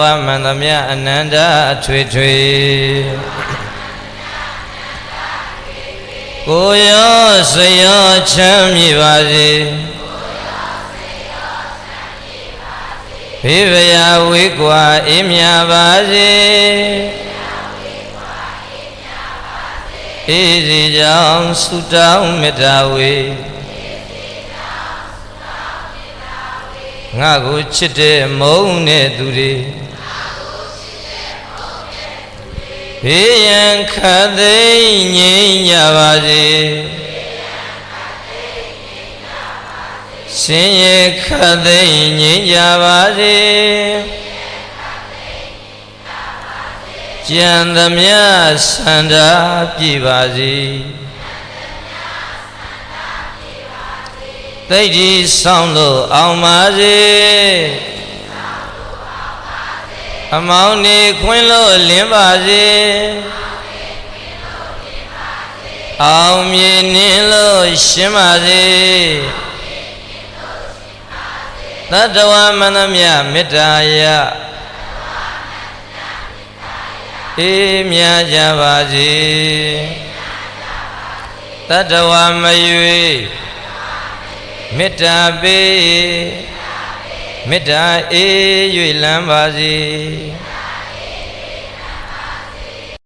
ဝမန္တမြအနန္တအထွေထွေကိုရောစရောချမ်းမြေပါစေဖေဗရာဝေကွာအေးမြပါစေအေးစီကြောင့်ဆုတောင်းမေတ္တာဝေငါကိုချစ်တဲ့မုန်းတဲ့သူတွေ ဘေးရန်ခတ်သိမ်းငြိမ်းကြပါစေဆင်းရဲခတ်သိမ်းငြိမ်းကြပါစေကြံသမျှဆန္ဒပြည့်ပါစေသိတ္တိဆောင်လို့အောင်ပါစေ အမောင်းနေခွင်းလို့လင်းပါစေအောင်မြေနင်းလို့ရှင်းပါစေသတ္တဝါမန္တမြမေတ္တာယအေးမြကြပါစေသတ္တဝါမရွေမေတ္တာပေး မေတ္တာအေး၍လမ်းပါစေ